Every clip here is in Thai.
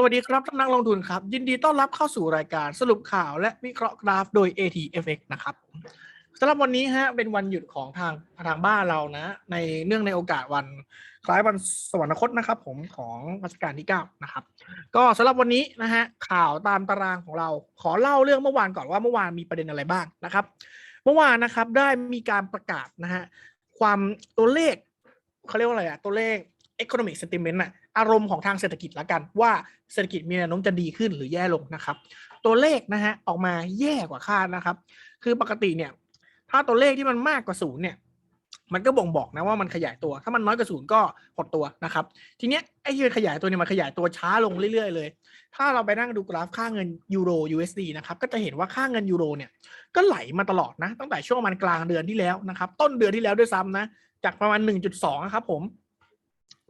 สวัสดีครับท่านนักลงทุนครับ ยินดีต้อนรับเข้าสู่รายการสรุปข่าวและวิเคราะห์กราฟโดย ATFX นะครับสำหรับวันนี้ฮะเป็นวันหยุดของทางทางบ้านเรานะ ในเนื่องในโอกาสวันคล้ายวันสวรรคตนะครับ ผมของรัชกาลที่9นะครับ ก็สำหรับวันนี้นะฮะข่าวตามตารางของเราขอเล่าเรื่องเมื่อวานก่อนว่าเมื่อวานมีประเด็นอะไรบ้างนะครับ เมื่อวานนะครับได้มีการประกาศนะฮะความตัวเลขเขาเรียกว่าอะไรอะตัวเลข economic sentiment อะ อารมณ์ของทางเศรษฐกิจละกัน ว่าเศรษฐกิจมีแนวโน้มจะดีขึ้นหรือแย่ลงนะครับ ตัวเลขนะฮะออกมาแย่กว่าคาดนะครับ คือปกติเนี่ย ถ้าตัวเลขที่มันมากกว่าศูนย์เนี่ยมันก็บ่งบอกนะว่ามันขยายตัว ถ้ามันน้อยกว่าศูนย์ก็หดตัวนะครับ ทีเนี้ยไอ้ที่มันขยายตัวเนี่ยมันขยายตัวช้าลงเรื่อยๆเลย ถ้าเราไปนั่งดูกราฟค่าเงินยูโร USD นะครับ ก็จะเห็นว่าค่าเงินยูโรเนี่ย ก็ไหลมาตลอดนะ ตั้งแต่ช่วงมันกลางเดือนที่แล้วนะครับ ต้นเดือนที่แล้วด้วยซ้ำนะ จากประมาณ 1.2 นะครับผม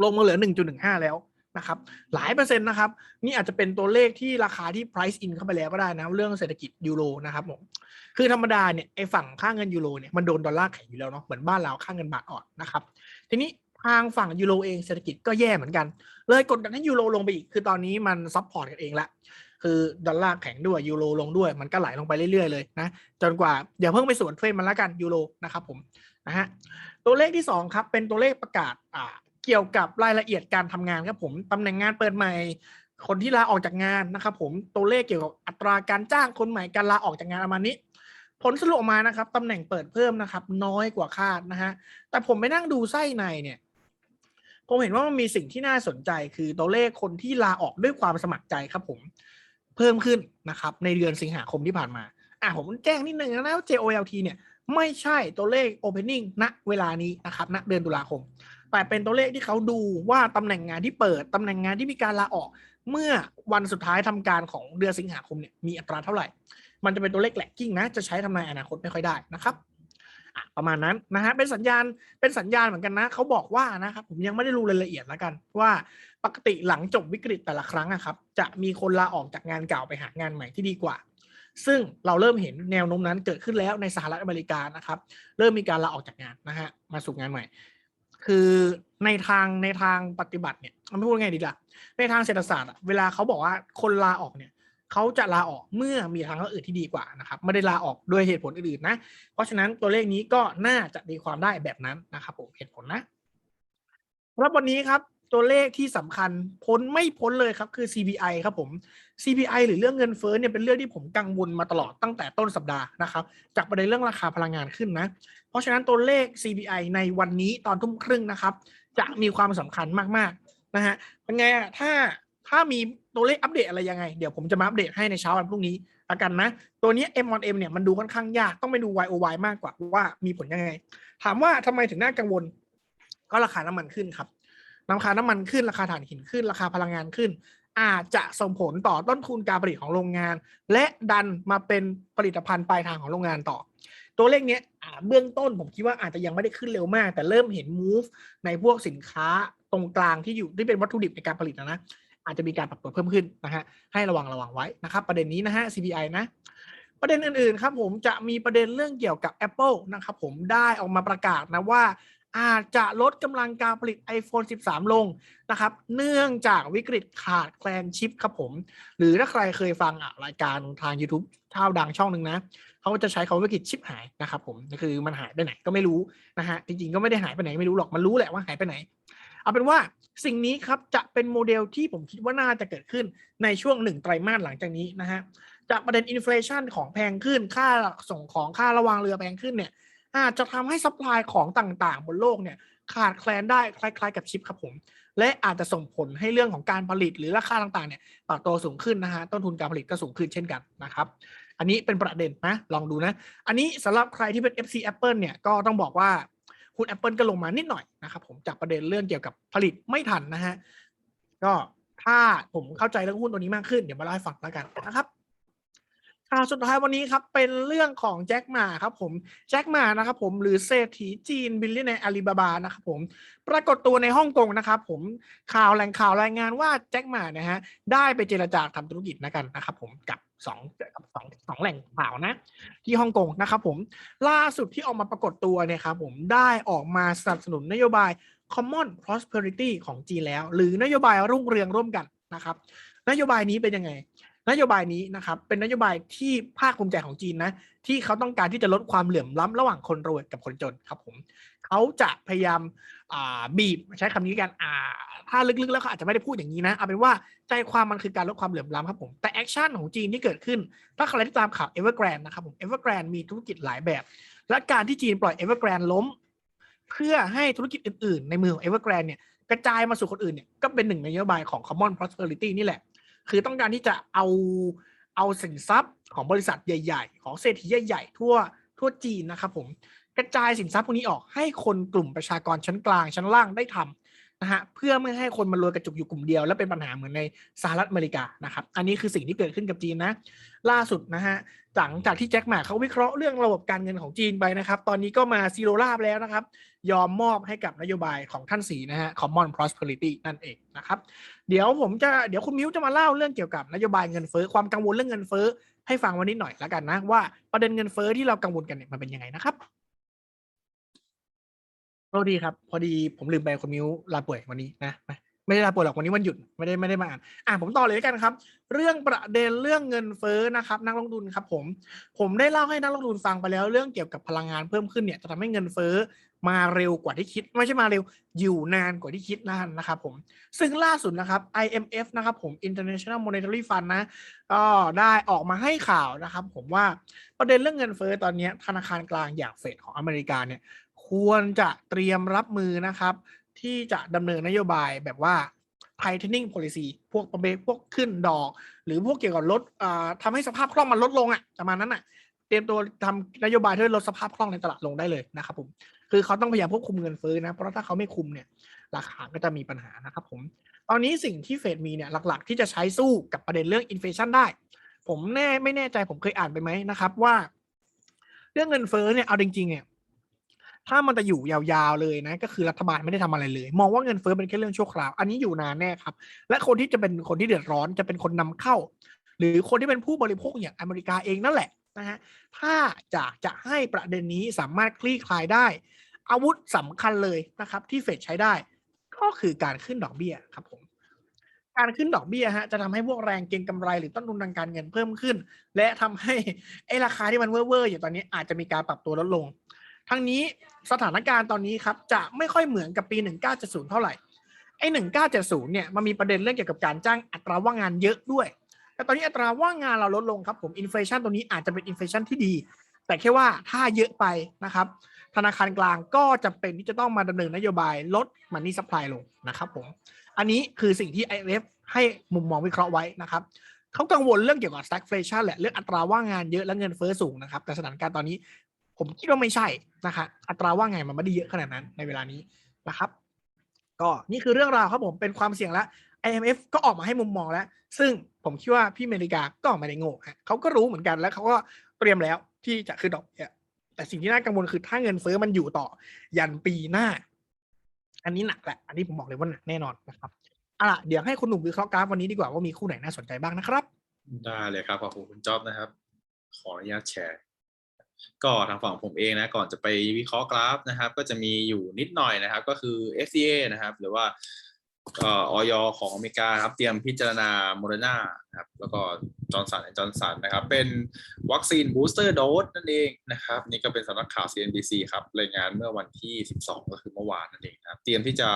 ลงมาเหลือ 1.15 แล้วนะครับหลายเปอร์เซ็นต์นะครับนี่อาจจะเป็นตัวเลขที่ราคาที่ price in เข้าไปแล้วก็ได้นะเรื่องเศรษฐกิจยูโรนะครับผมคือธรรมดาเนี่ยไอ้ฝั่งค่างเงินยูโรเนี่ยมันโดนดอลลาร์แข็งอยู่แล้วเนาะเหมือนบ้านเราค่างเงินบาทอ่อนนะครับทีนี้ทางฝั่งยูโรเองเศรษฐกิจก็แย่เหมือนกัน เลยกดดันให้ยูโรลงไปอีก คือตอนนี้มันซับพอร์ตกันเองละ คือดอลลาร์แข็งด้วยยูโรลงด้วยมันก็ไหลลงไปเรื่อยๆเลยนะจนกว่าอย่าเพิ่งไปสวนเทรนด์มันละกันยูโรนะครับผมนะฮะตัวเลขที่สองครับเป็นตัวเลขประกาศอ่า เกี่ยวกับรายละเอียดการทำงานครับผมตำแหน่งงานเปิดใหม่ คนที่ลาออกจากงานนะครับผมตัวเลขเกี่ยวกับอัตราการจ้างคนใหม่การลาออกจากงานประมาณนี้ ผลสรุปออกมานะครับตำแหน่งเปิดเพิ่มนะครับ น้อยกว่าคาดนะฮะแต่ผมไปนั่งดูไส้ในเนี่ยผมเห็นว่ามันมีสิ่งที่น่าสนใจคือตัวเลขคนที่ลาออกด้วยความสมัครใจครับผมเพิ่มขึ้นนะครับ ในเดือนสิงหาคมที่ผ่านมาอะผมแจ้งนิดนึงนะว่า JOLT เนี่ยไม่ใช่ตัวเลข opening ณเวลานี้นะครับณเดือนตุลาคม แต่เป็นตัวเลขที่เขาดูว่าตำแหน่งงานที่เปิดตำแหน่งงานที่มีการลาออก เมื่อวันสุดท้ายทำการของเดือนสิงหาคมเนี่ยมีอัตราเท่าไหร่ มันจะเป็นตัวเลขแหลกกิ้งนะ จะใช้ทำนายอนาคตไม่ค่อยได้นะครับประมาณนั้นนะฮะเป็นสัญญาณเป็นสัญญาณเหมือนกันนะเขาบอกว่านะครับผมยังไม่ได้รู้รายละเอียดแล้วกัน ว่าปกติหลังจบวิกฤตแต่ละครั้งอะครับ จะมีคนลาออกจากงานเก่าไปหางานใหม่ที่ดีกว่า ซึ่งเราเริ่มเห็นแนวโน้มนั้นเกิดขึ้นแล้วในสหรัฐอเมริกานะครับ เริ่มมีการลาออกจากงานนะฮะมาสู่งานใหม่ คือในทางในทางปฏิบัติเนี่ยมันไม่พูดไงดีล่ะ ในทางเศรษฐศาสตร์อะเวลาเขาบอกว่าคนลาออกเนี่ยเขาจะลาออกเมื่อมีทางเลือกอื่นที่ดีกว่านะครับไม่ได้ลาออกด้วยเหตุผลอื่นๆนะ เพราะฉะนั้นตัวเลขนี้ก็น่าจะดีความได้แบบนั้นนะครับผมเหตุผลนะสำหรับวันนี้ครับตัวเลขที่สำคัญพ้นไม่พ้นเลยครับคือ CPI ครับผม CPI หรือเรื่องเงินเฟ้อเนี่ยเป็นเรื่องที่ผมกังวลมาตลอดตั้งแต่ต้นสัปดาห์นะครับจากประเด็นเรื่องราคาพลังงานขึ้นนะ เพราะฉะนั้นตัวเลข CPI ในวันนี้ตอนทุ่มครึ่งนะครับ จะมีความสำคัญมากๆนะฮะเป็นไงอะถ้าถ้ามีตัวเลขอัปเดตอะไรยังไง เดี๋ยวผมจะมาอัปเดตให้ในเช้าวันพรุ่งนี้ละกันนะ ตัวนี้ M1M เนี่ยมันดูค่อนข้างยากต้องไปดู YOY มากกว่าว่ามีผลยังไง ถามว่าทำไมถึงน่ากังวล ก็ราคาน้ำมันขึ้นครับราคาน้ำมันขึ้นราคาถ่านหินขึ้นราคาพลังงานขึ้น อาจจะส่งผลต่อต้นทุนการผลิตของโรงงาน และดันมาเป็นผลิตภัณฑ์ปลายทางของโรงงานต่อ ตัวเลขเนี้ยเบื้องต้นผมคิดว่าอาจจะยังไม่ได้ขึ้นเร็วมาก แต่เริ่มเห็น move ในพวกสินค้าตรงกลางที่อยู่ที่เป็นวัตถุดิบในการผลิตนะนะอาจจะมีการปรับตัวเพิ่มขึ้นนะฮะให้ระวังระวังไว้นะครับ ประเด็นนี้นะฮะ CPI นะ ประเด็นอื่นๆครับผมจะมีประเด็นเรื่องเกี่ยวกับ Apple นะครับผมได้ออกมาประกาศนะว่าอาจจะลดกำลังการผลิต iPhone 13 ลงนะครับ เนื่องจากวิกฤตขาดแคลนชิปครับผม หรือถ้าใครเคยฟังรายการทาง YouTube เท่าดังช่องหนึ่งนะ เขาจะใช้คำว่าวิกฤตชิปหายนะครับผมคือมันหายไปไหนก็ไม่รู้นะฮะจริงๆก็ไม่ได้หายไปไหนไม่รู้หรอกมันรู้แหละว่าหายไปไหน เอาเป็นว่าสิ่งนี้ครับจะเป็นโมเดลที่ผมคิดว่าน่าจะเกิดขึ้นในช่วงหนึ่งไตรมาสหลังจากนี้นะฮะจากประเด็นอินฟลชันของแพงขึ้นค่าส่งของค่าระวางเรือแพงขึ้นเนี่ยอาจจะทำให้ซัพพลายของต่างๆ บนโลกเนี่ยขาดแคลนได้คล้ายๆ กับชิปครับผม และอาจจะส่งผลให้เรื่องของการผลิตหรือราคาต่างๆเนี่ยปรับตัวสูงขึ้นนะฮะต้นทุนการผลิตก็สูงขึ้นเช่นกันนะครับ อันนี้เป็นประเด็นนะ ลองดูนะ อันนี้สำหรับใครที่เป็น FC Apple เนี่ยก็ต้องบอกว่าหุ้น Apple ก็ลงมานิดหน่อยนะครับผมจากประเด็นเรื่องเกี่ยวกับผลิตไม่ทันนะฮะก็ถ้าผมเข้าใจเรื่องหุ้นตัวนี้มากขึ้นเดี๋ยวมาเล่าให้ฟังแล้วกันนะครับข่าวสุดท้ายวันนี้ครับเป็นเรื่องของแจ็คหมาครับผมแจ็คหมานะครับผมหรือเศรษฐีจีนบิลเลียนในอาลีบาบานะครับผมปรากฏตัวในฮ่องกงนะครับผมข่าวแหล่งข่าวรายงานว่าแจ็คหมานะฮะได้ไปเจรจาทำธุรกิจนะกันนะครับผมกับ สองกับสองสองแหล่งข่าวนะ ที่ฮ่องกงนะครับผมล่าสุดที่ออกมาปรากฏตัวเนี่ยครับผมได้ออกมาสนับสนุนนโยบาย common prosperity ของจีนแล้ว หรือนโยบายรุ่งเรืองร่วมกันนะครับ นโยบายนี้เป็นยังไง นโยบายนี้นะครับเป็นนโยบายที่ภาคภูมิใจของจีนนะที่เขาต้องการที่จะลดความเหลื่อมล้ำระหว่างคนรวยกับคนจนครับผมเขาจะพยายามบีบใช้คำนี้กันอ่า ถ้าลึกๆ แล้วเขาอาจจะไม่ได้พูดอย่างนี้นะเอาเป็นว่าใจความมันคือการลดความเหลื่อมล้ำครับผมแต่แอคชั่นของจีนที่เกิดขึ้น ถ้าใครที่ตามข่าว Evergrande นด์นะครับผม Evergrande มีธุรกิจหลายแบบ และการที่จีนปล่อย Evergrande ล้ม เพื่อให้ธุรกิจอื่นๆ ในมือของ Evergrande เนี่ยกระจายมาสู่คนอื่นเนี่ยก็เป็นหนึ่งในนโยบายของ Common Prosperity นี่แหละ คือต้องการที่จะเอาเอาสินทรัพย์ของบริษัทใหญ่ ๆ ของเศรษฐีใหญ่ๆทั่วทั่วจีนนะครับผมกระจายสินทรัพย์พวกนี้ออกให้คนกลุ่มประชากรชั้นกลางชั้นล่างได้ทำ นะฮะเพื่อไม่ให้คนมารวยกระจุกอยู่กลุ่มเดียว และเป็นปัญหาเหมือนในสหรัฐอเมริกานะครับอันนี้คือสิ่งที่เกิดขึ้นกับจีนนะล่าสุดนะฮะหลังจากที่แจ็คหมาเขาวิเคราะห์เรื่องระบบการเงินของจีนไปนะครับ ตอนนี้ก็มาซีโรราบแล้วนะครับ ยอมมอบให้กับนโยบายของท่านสีนะฮะ Common Prosperity นั่นเองนะครับ เดี๋ยวผมจะเดี๋ยวคุณมิ้วจะมาเล่าเรื่องเกี่ยวกับนโยบายเงินเฟ้อความกังวลเรื่องเงินเฟ้อให้ฟังวันนี้หน่อยแล้วกันนะว่าประเด็นเงินเฟ้อที่เรากังวลกันเนี่ยมันเป็นยังไงนะครับ ษดีครับ พอดีผมลืมไปคุณมิวลาป่วยวันนี้นะไม่ได้ลาป่วยหรอกวันนี้วันหยุดไม่ได้ไม่ได้มาอ่านอะผมต่อเลยด้วกันครับ เรื่องประเด็นเรื่องเงินเฟ้อนะครับ นักลงทุนครับ ผมผมได้เล่าให้นักลงทุนฟังไปแล้ว เรื่องเกี่ยวกับพลังงานเพิ่มขึ้นเนี่ยจะทำให้เงินเฟ้อมาเร็วกว่าที่คิด ไม่ใช่มาเร็วอยู่นานกว่าที่คิดนานนะครับผมซึ่งล่าสุดนะครับ IMF นะครับผม International Monetary Fund นะก็ได้ออกมาให้ข่าวนะครับ ผมว่าประเด็นเรื่องเงินเฟ้อตอนนี้ธนาคารกลางอย่างเฟดของอเมริกาเนี่ย ควรจะเตรียมรับมือนะครับ ที่จะดำเนินนโยบายแบบว่า tightening policy พวกประเภทพวกขึ้นดอก หรือพวกเกี่ยวกับลดอ่าทำให้สภาพคล่องมันลดลงอะประมาณนั้นอะเตรียมตัวทำนโยบายเพื่อลดสภาพคล่องในตลาดลงได้เลยนะครับผม คือเขาต้องพยายามควบคุมเงินเฟ้อนะ เพราะถ้าเขาไม่คุมเนี่ย ราคาก็จะมีปัญหานะครับผม ตอนนี้สิ่งที่เฟดมีเนี่ยหลักๆ ที่จะใช้สู้กับประเด็นเรื่องอินฟลชันได้ ผมแน่ไม่แน่ใจผมเคยอ่านไปไหมนะครับว่า เรื่องเงินเฟ้อเนี่ยเอาจริงๆเนี่ย ถ้ามันจะอยู่ยาวๆเลยนะ ก็คือรัฐบาลไม่ได้ทำอะไรเลย มองว่าเงินเฟ้อเป็นแค่เรื่องชั่วคราว อันนี้อยู่นานแน่ครับ และคนที่จะเป็นคนที่เดือดร้อนจะเป็นคนนำเข้า หรือคนที่เป็นผู้บริโภคอย่างอเมริกาเองนั่นแหละนะฮะถ้าจะจะให้ประเด็นนี้สามารถคลี่คลายได้ อาวุธสำคัญเลยนะครับ ที่เฟดใช้ได้ ก็คือการขึ้นดอกเบี้ยครับผมการขึ้นดอกเบี้ยฮะจะทำให้พวกแรงเก็งกำไรหรือต้นทุนทางการเงินเพิ่มขึ้น และทำให้ไอ้ราคาที่มันเว่อร์ๆอยู่ตอนนี้อาจจะมีการปรับตัวลดลง ทั้งนี้สถานการณ์ตอนนี้ครับจะไม่ค่อยเหมือนกับปี 1970 เท่าไหร่ไอ้1970 เนี่ยมันมีประเด็นเรื่องเกี่ยวกับการจ้างอัตราว่างงานเยอะด้วย แต่ตอนนี้อัตราว่างงานเราลดลงครับผมอินฟลชันตัวนี้อาจจะเป็นอินฟลชันที่ดี แต่แค่ว่าถ้าเยอะไปนะครับ ธนาคารกลางก็จะเป็นที่จะต้องมาดำเนินนโยบายลดมันนี่ซัพพลายลงนะครับผม อันนี้คือสิ่งที่ IMF ให้มุมมองวิเคราะห์ไว้นะครับเขากังวลเรื่องเกี่ยวกับ stagflation แหละเรื่องอัตราว่างงานเยอะและเงินเฟ้อสูงนะครับแต่สถานการณ์ตอนนี้ ผมคิดว่าไม่ใช่นะคะอัตราว่างงานมันไม่ได้เยอะขนาดนั้นในเวลานี้นะครับ ก็นี่คือเรื่องราวครับผมเป็นความเสี่ยงแล้ว IMF ก็ออกมาให้มุมมองแล้ว ซึ่งผมคิดว่าพี่อเมริกาก็ไม่ได้โง่ฮะเขาก็รู้เหมือนกันแล้วเขาก็เตรียมแล้วที่จะขึ้นดอกเบี้ยแต่สิ่งที่น่ากังวลคือถ้าเงินเฟ้อมันอยู่ต่อ ยันปีหน้า อันนี้หนักแหละ อันนี้ผมบอกเลยว่าหนักแน่นอนนะครับเอาล่ะเดี๋ยวให้คุณหนุ่มวิเคราะห์กราฟวันนี้ดีกว่าว่ามีคู่ไหนน่าสนใจบ้างนะครับ ได้เลยครับขอบคุณคุณจ๊อบนะครับ ขออนุญาตแชร์ ก็ทางฝั่งผมเองนะก่อนจะไปวิเคราะห์กราฟนะครับ ก็จะมีอยู่นิดหน่อยนะครับ ก็คือ FDA นะครับ หรือว่าออยของอเมริกาครับเตรียมพิจารณาโมเดอร์นาครับแล้วก็จอร์นสันจอร์นสันนะครับ เป็นวัคซีนบูสเตอร์โดสนั่นเองนะครับ นี่ก็เป็นสำนักข่าว CNBC ครับรายงานเมื่อวันที่ 12 ก็คือเมื่อวานนั่นเองนะครับ เตรียมที่จะ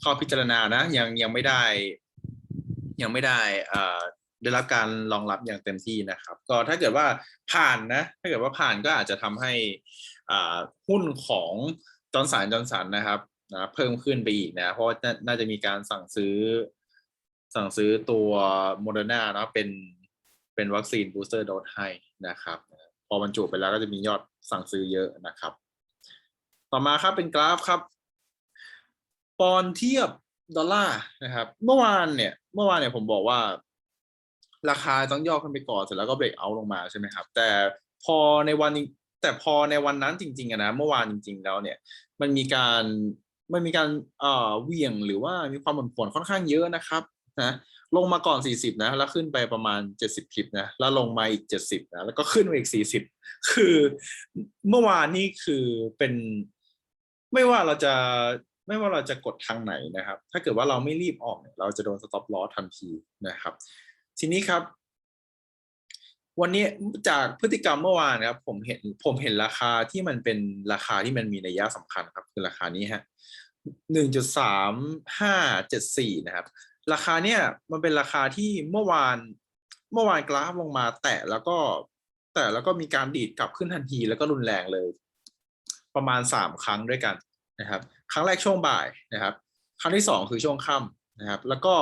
เข้าพิจารณานะยังยังไม่ได้ยังไม่ได้อ่อ ได้รับการรองรับอย่างเต็มที่นะครับ ก็ถ้าเกิดว่าผ่านนะ ถ้าเกิดว่าผ่านก็อาจจะทำให้อ่าหุ้นของจอร์นสันจอร์นสันนะครับนะเพิ่มขึ้นไปอีกนะ เพราะว่าน่าจะมีการสั่งซื้อ สั่งซื้อตัวโมเดอร์นาเนาะเป็นเป็นวัคซีนบูสเตอร์โดสให้นะครับ พอบรรจุไปแล้วก็จะมียอดสั่งซื้อเยอะนะครับ ต่อมาครับเป็นกราฟครับ ปอนเทียบดอลลาร์นะครับ เมื่อวานเนี่ย เมื่อวานเนี่ยผมบอกว่า ราคาต้องย่อขึ้นไปก่อนเสร็จแล้วก็เบรกเอาท์ลงมาใช่ไหมครับ แต่พอในวันแต่พอในวันนั้นจริงๆอะนะเมื่อวานจริง ๆ แล้วเนี่ย มันมีการมันมีการเอ่อเหวี่ยงหรือว่ามีความผันผวนค่อนข้างเยอะนะครับนะลงมาก่อน 40 นะ แล้วขึ้นไปประมาณ 70พิบนะ แล้วลงมาอีก 70 นะ แล้วก็ขึ้นมาอีก 40 คือเมื่อวานนี่คือเป็นไม่ว่าเราจะไม่ว่าเราจะกดทางไหนนะครับ ถ้าเกิดว่าเราไม่รีบออกเนี่ยเราจะโดน stop loss ทันทีนะครับ ทีนี้ครับ วันนี้จากพฤติกรรมเมื่อวานครับ ผมเห็นผมเห็นราคาที่มันเป็นราคาที่มันมีนัยยะสำคัญครับ คือราคานี้ฮะหนึ่งจุดสามห้าเจ็ดสี่นะครับ ราคาเนี่ยมันเป็นราคาที่เมื่อวาน เมื่อวานกราฟลงมา แตะแล้วก็แตะแล้วก็มีการดีดกลับขึ้นทันทีแล้วก็รุนแรงเลย ประมาณสามครั้งด้วยกันนะครับ ครั้งแรกช่วงบ่ายนะครับ ครั้งที่สองคือช่วงค่ำนะครับ แล้วก็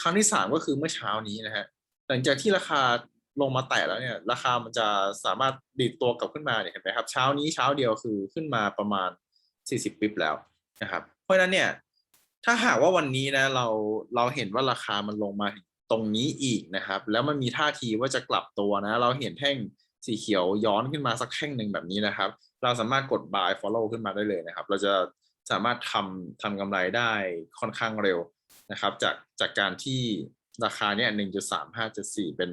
ครั้งที่สามก็คือเมื่อเช้านี้นะฮะ หลังจากที่ราคาลงมาแตะแล้วเนี่ย ราคามันจะสามารถดีดตัวกลับขึ้นมาเนี่ยเห็นไหมครับ เช้านี้เช้าเดียวคือขึ้นมาประมาณ 40ปิบแล้วนะครับ เพราะฉะนั้นเนี่ยถ้าหากว่าวันนี้นะเราเราเห็นว่าราคามันลงมาตรงนี้อีกนะครับ แล้วมันมีท่าทีว่าจะกลับตัวนะ เราเห็นแท่งสีเขียวย้อนขึ้นมาสักแท่งหนึ่งแบบนี้นะครับ เราสามารถกด buy follow ขึ้นมาได้เลยนะครับ เราจะสามารถทำทำกำไรได้ค่อนข้างเร็วนะครับ จากจากการที่ ราคาเนี่ยหนึ่งจุดสามห้าจุดสี่เป็น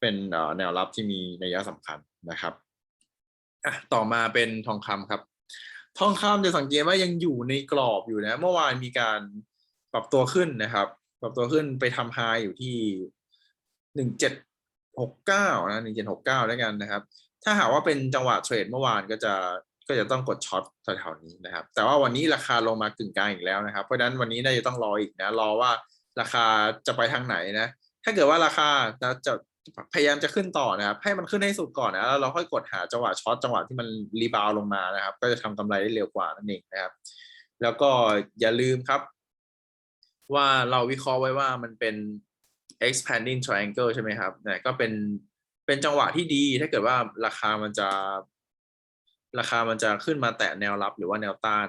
เป็นแนวรับที่มีนัยสำคัญนะครับต่อมาเป็นทองคำครับ ทองคำจะสังเกตว่ายังอยู่ในกรอบอยู่นะ เมื่อวานมีการปรับตัวขึ้นนะครับ ปรับตัวขึ้นไปทำไฮอยู่ที่หนึ่งเจ็ดหกเก้านะหนึ่งเจ็ดหกเก้าแล้วกันนะครับ ถ้าหากว่าเป็นจังหวะเทรดเมื่อวานก็จะก็จะต้องกดช็อตแถวๆนี้นะครับ แต่ว่าวันนี้ราคาลงมากึ่งกลางอีกแล้วนะครับ เพราะฉะนั้นวันนี้น่าจะต้องรออีกนะ รอว่า ราคาจะไปทางไหนนะ ถ้าเกิดว่าราคาจะพยายามจะขึ้นต่อนะครับ ให้มันขึ้นให้สุดก่อนนะแล้วเราค่อยกดหาจังหวะช็อตจังหวะที่มันรีบาวลงมานะครับ ก็จะทำกำไรได้เร็วกว่านั่นเองนะครับ แล้วก็อย่าลืมครับ ว่าเราวิเคราะห์ไว้ว่ามันเป็น expanding triangle ใช่ไหมครับเนี่ยก็เป็นเป็นจังหวะที่ดี ถ้าเกิดว่าราคามันจะ ราคามันจะขึ้นมาแตะแนวรับหรือว่าแนวต้าน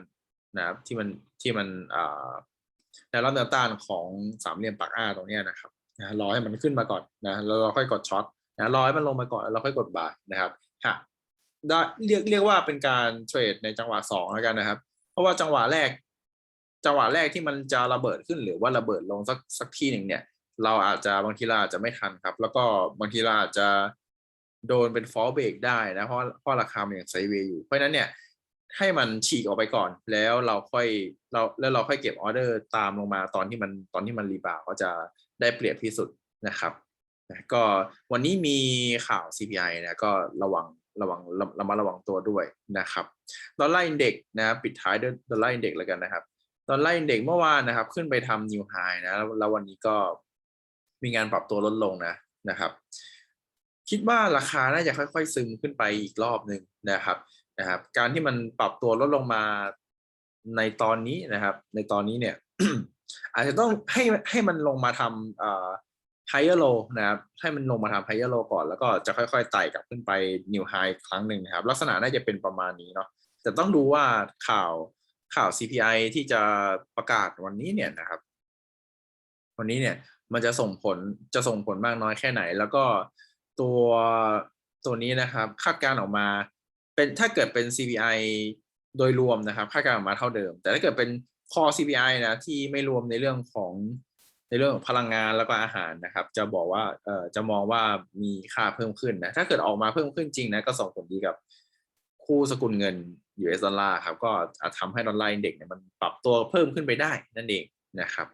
นะครับ ที่มันที่มันอ่า แนวรับแนวต้านของสามเหลี่ยมปากอ้าตรงนี้นะครับนะรอให้มันขึ้นมาก่อนนะแล้วเราค่อยกดช็อตนะรอให้มันลงมาก่อนแล้วเราค่อยกดบายนะครับฮะได้เรียกเรียกว่าเป็นการเทรดในจังหวะสองแล้วกันนะครับ เพราะว่าจังหวะแรก จังหวะแรกที่มันจะระเบิดขึ้นหรือว่าระเบิดลงสักสักที่หนึ่งเนี่ย เราอาจจะบางทีเราอาจจะไม่ทันครับ แล้วก็บางทีเราอาจจะโดนเป็นฟอลเบรกได้นะเพราะเพราะราคามันยังไซเวย์อยู่เพราะฉะนั้นเนี่ย ให้มันฉีกออกไปก่อน แล้วเราค่อยเราแล้วเราค่อยเก็บออเดอร์ตามลงมาตอนที่มันตอนที่มันรีบาวก็จะได้เปรียบที่สุดนะครับก็วันนี้มีข่าว CPI นะก็ระวังระวังระระมัดระวังตัวด้วยนะครับดอลลาร์อินเด็กนะปิดท้ายด้วยดอลลาร์อินเด็กแล้วกันนะครับดอลลาร์อินเด็กเมื่อวานนะครับ ขึ้นไปทำนิวไฮนะแล้วแล้ววันนี้ก็มีการปรับตัวลดลงนะนะครับ คิดว่าราคาน่าจะค่อย ๆ ซึมขึ้นไปอีกรอบหนึ่งนะครับ นะครับ การที่มันปรับตัวลดลงมาในตอนนี้นะครับ ในตอนนี้เนี่ยอาจจะต้องให้ให้มันลงมาทำเอ่อ higher low นะครับ ให้มันลงมาทำ higher low ก่อน แล้วก็จะค่อยๆไต่กลับขึ้นไป new high ครั้งหนึ่งนะครับ ลักษณะน่าจะเป็นประมาณนี้เนาะแต่ต้องดูว่าข่าวข่าว CPI ที่จะประกาศวันนี้เนี่ยนะครับ วันนี้เนี่ยมันจะส่งผลจะส่งผลมากน้อยแค่ไหน แล้วก็ตัวตัวนี้นะครับ คาดการออกมา เป็นถ้าเกิดเป็น CPI โดยรวมนะครับค่าการออกมาเท่าเดิม แต่ถ้าเกิดเป็น core CPI นะที่ไม่รวมในเรื่องของในเรื่องของพลังงานแล้วก็อาหารนะครับ จะบอกว่าเอ่อจะมองว่ามีค่าเพิ่มขึ้นนะถ้าเกิดออกมาเพิ่มขึ้นจริงนะก็ส่งผลดีกับคู่สกุลเงิน US ดอลลาร์ครับก็อาจทำให้ดอลลาร์อินเด็กซ์เนี่ยมันปรับตัวเพิ่มขึ้นไปได้นั่นเองนะครับ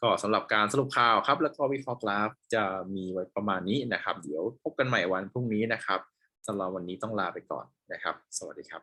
ก็สำหรับการสรุปข่าวครับ แล้วก็วิเคราะห์กราฟจะมีไว้ประมาณนี้นะครับ เดี๋ยวพบกันใหม่วันพรุ่งนี้นะครับ สำหรับวันนี้ต้องลาไปก่อนนะครับ สวัสดีครับ